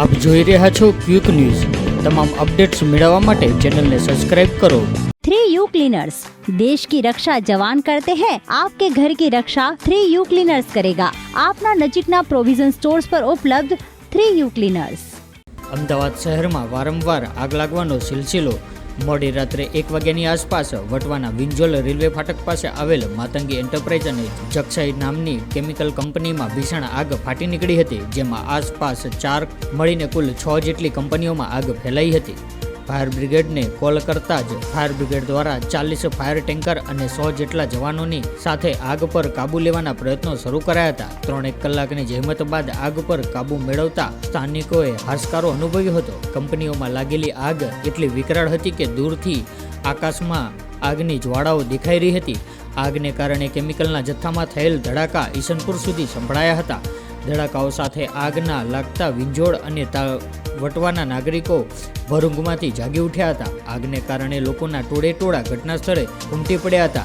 આપ જોઈ રહ્યા છો ક્વિક ન્યૂઝ. તમામ અપડેટ્સ મેળવવા માટે ચેનલને સબસ્ક્રાઇબ કરો. Three U cleaners. દેશ કી રક્ષા જવાન કરતે हैं आपके घर की रक्षा थ्री यू ક્લીનર્સ કરેગા. આપના નજીકના પ્રોવિઝન સ્ટોર્સ પર ઉપલબ્ધ થ્રી યુ ક્લીનર્સ. અમદાવાદ શહેરમાં વારંવાર આગ લાગવાનો સિલસિલો મોડી રાત્રે એક વાગ્યાની આસપાસ વટવાના વિંજોલ રેલવે ફાટક પાસે આવેલ માતંગી એન્ટરપ્રાઇઝ અને જક્ષાઈ નામની કેમિકલ કંપનીમાં ભીષણ આગ ફાટી નીકળી હતી, જેમાં આસપાસ ચાર મળીને કુલ છ જેટલી કંપનીઓમાં આગ ફેલાઈ હતી. ફાયર બ્રિગેડને કોલ કરતા જ ફાયર બ્રિગેડ દ્વારા ચાલીસ ફાયર ટેન્કર અને સો જેટલા જવાનોની સાથે આગ પર કાબુ લેવાના પ્રયત્નો શરૂ કરાયા હતા. ત્રણેક કલાકની જહેમત બાદ આગ પર કાબુ મેળવતા સ્થાનિકોએ હાશકારો અનુભવ્યો હતો. કંપનીઓમાં લાગેલી આગ એટલી વિકરાળ હતી કે દૂરથી આકાશમાં આગની જ્વાળાઓ દેખાઈ રહી હતી. આગને કારણે કેમિકલના જથ્થામાં થયેલ ધડાકા ઈસનપુર સુધી સંભળાયા હતા. ધડાકાઓ સાથે આગના લાગતા વિંજોળ અને વટવાના નાગરિકો ભરૂંગમાંથી જાગી ઉઠ્યા હતા. આગને કારણે લોકોના ટોળે ટોળા ઘટના સ્થળે ઉમટી પડ્યા હતા.